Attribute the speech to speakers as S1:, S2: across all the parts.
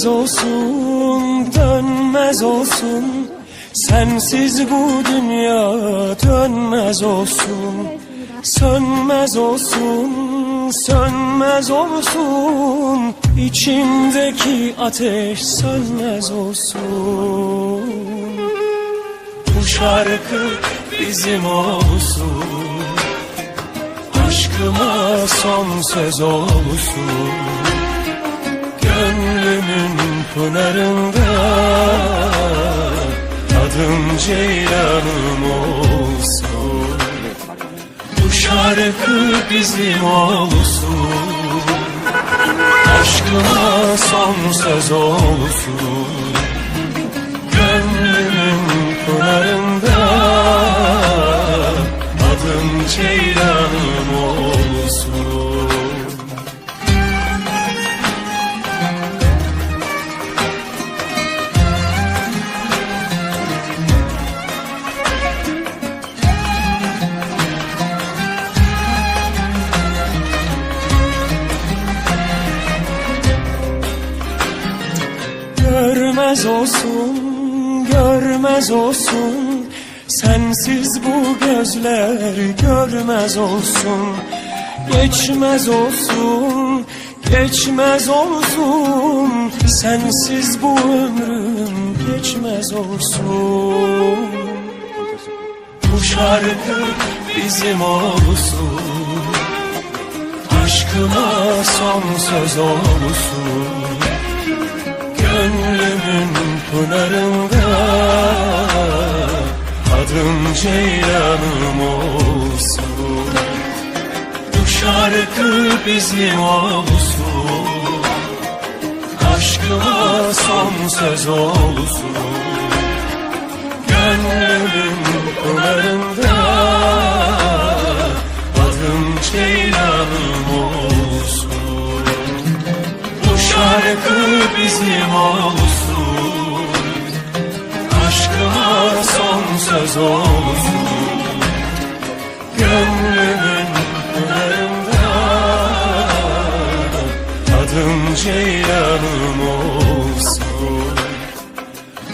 S1: Dönmez olsun, dönmez olsun. Sensiz bu dünya dönmez olsun. Sönmez olsun, sönmez olsun. İçimdeki ateş sönmez olsun. Bu şarkı bizim olsun. Aşkıma son söz olsun Gönlümün pınarında Adım Ceylanım olsun. Bu şarkı bizim olsun. Aşkıma son söz olsun. Gönlümün pınarında Adım Ceylanım olsun, görmez olsun. Sensiz bu gözler görmez olsun. Geçmez olsun, geçmez olsun. Sensiz bu ömrüm geçmez olsun. Bu şarkı bizim olsun. Aşkıma son söz olsun pınarında Adım Ceylanım olsun. Bu şarkı bizim olsun. Aşkıma son söz olsun. Gönlümün pınarında Adım Ceylanım olsun. Bu şarkı bizim olsun söz olsun. Gönlümün pınarında Adım Ceylanım olsun.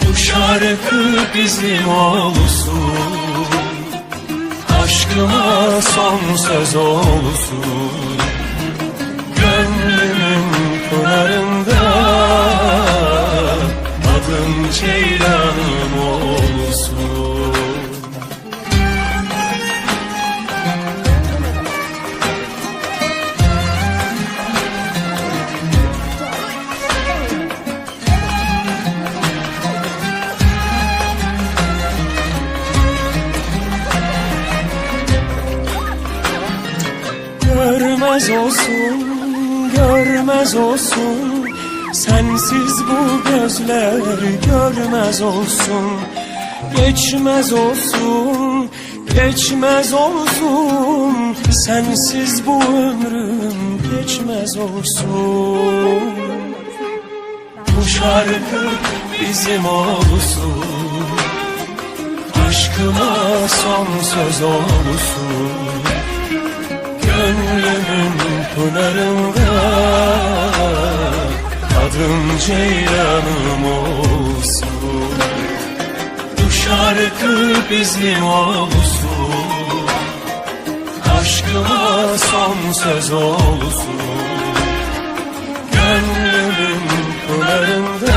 S1: Bu şarkı bizim olsun. Aşkıma son söz olsun. Gönlümün pınarında. Adım Ceylanım olsun görmez olsun. Sensiz bu gözler görmez olsun. Geçmez olsun, geçmez olsun. Sensiz bu ömrüm geçmez olsun. Bu şarkı bizim olsun. Aşkıma son söz olsun. Gönlümün pınarında Adım Ceylanım olsun. Bu şarkı bizim olsun. Aşkıma son söz olsun. Gönlümün pınarında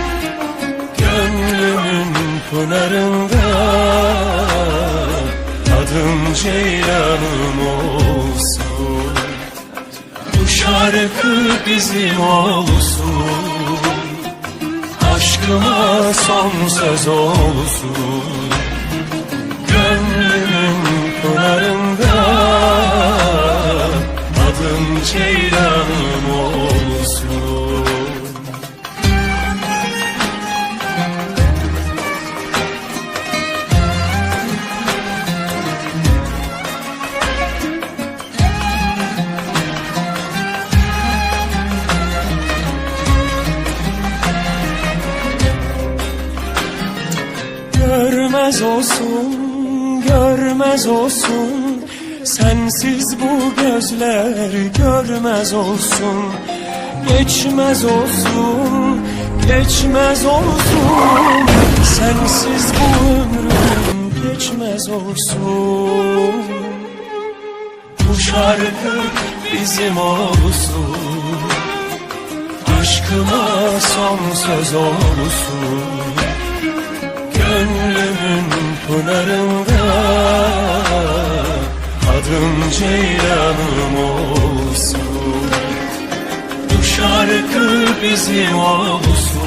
S1: Gönlümün pınarında. Adım Ceylan'ım olsun. Bu şarkı bizim olsun. Aşkıma son söz olsun Görmez olsun, görmez olsun. Sensiz bu gözler görmez olsun. Geçmez olsun, geçmez olsun. Sensiz bu ömrüm geçmez olsun. Bu şarkı bizim olsun. Aşkıma son söz olsun pınarında Adım Ceylan'ım olsun. Bu şarkı bizim olsun.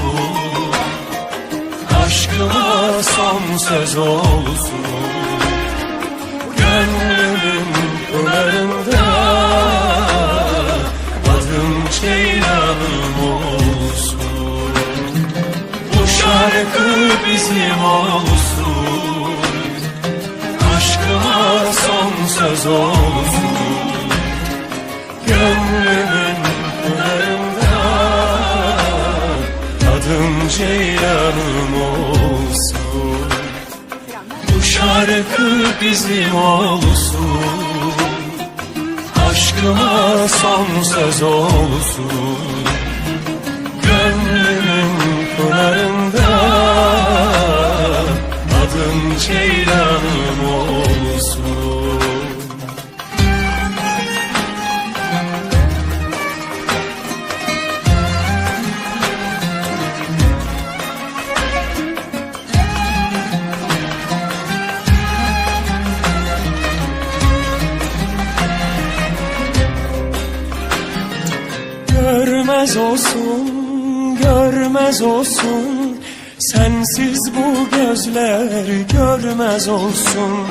S1: Aşkıma son söz olsun. Gönlümün pınarında Adım Ceylan'ım olsun. Bu şarkı bizim olsun söz olsun Gönlümün pınarında Adım Ceylan'ım olsun. Bu şarkı bizim olsun. Aşkıma son söz olsun. Gönlümün pınarında Adım Ceylan'ım Görmez olsun, görmez olsun. Sensiz bu gözler görmez olsun.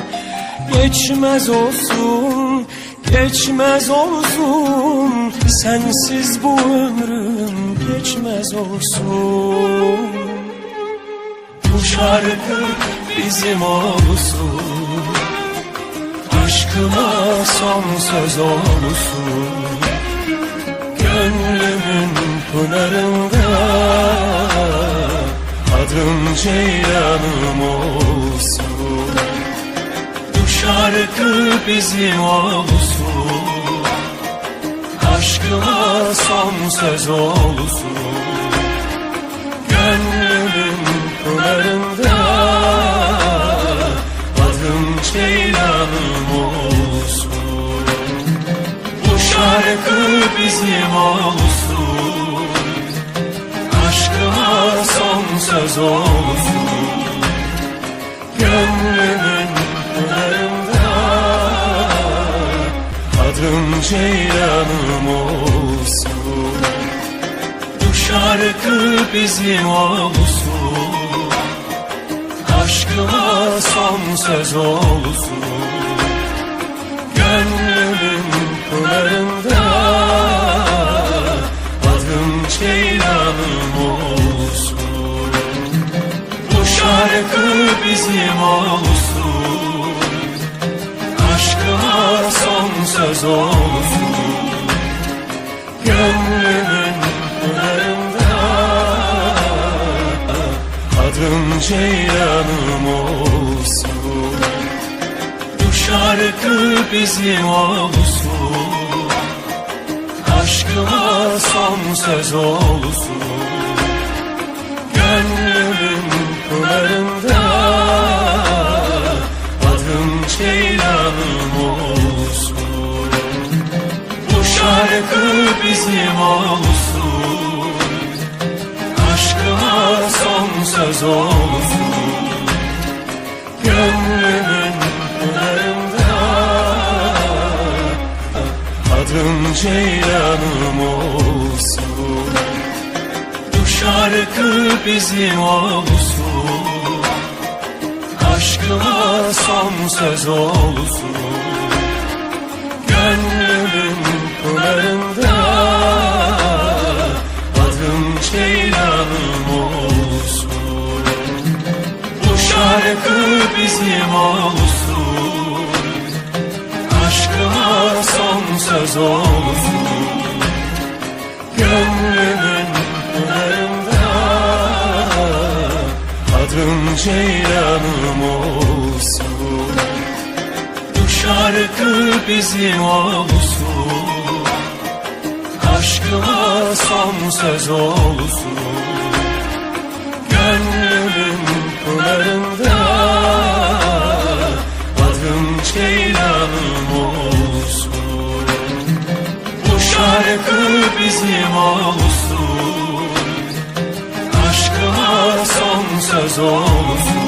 S1: Geçmez olsun, geçmez olsun. Sensiz bu ömrüm geçmez olsun. Bu şarkı bizim olsun. Aşkıma son söz olsun pınarında Adım Ceylan'ım olsun. Bu şarkı bizim olsun. Aşkıma son söz olsun. Gönlümün pınarında Adım Ceylan'ım olsun. Bu şarkı bizim olsun söz olsun Gönlümün pınarında. Adım Ceylan'ım olsun. Bu şarkı bizim olsun. Aşkıma son söz olsun şarkı bizim olsun. Aşkıma son söz olsun. Gönlümün pınarında Adım Ceylan'ım olsun. Bu şarkı bizim olsun. Aşkıma son söz olsun şarkı bizim olsun. Aşkıma son söz olsun Gönlümün pınarında Adım Ceylanım olsun. Bu şarkı bizim olsun. Aşkıma son söz olsun. Gönlümün pınarında Adım Ceylanım olsun Bu şarkı bizim olsun Aşkıma son söz olsun. Gönlümün pınarında Adım Ceylanım olsun şarkı bizim olsun Aşkıma son söz olsun. Gönlümün pınarında Adım Ceylanım olsun. Bu şarkı bizim olsun. Aşkıma son söz olsun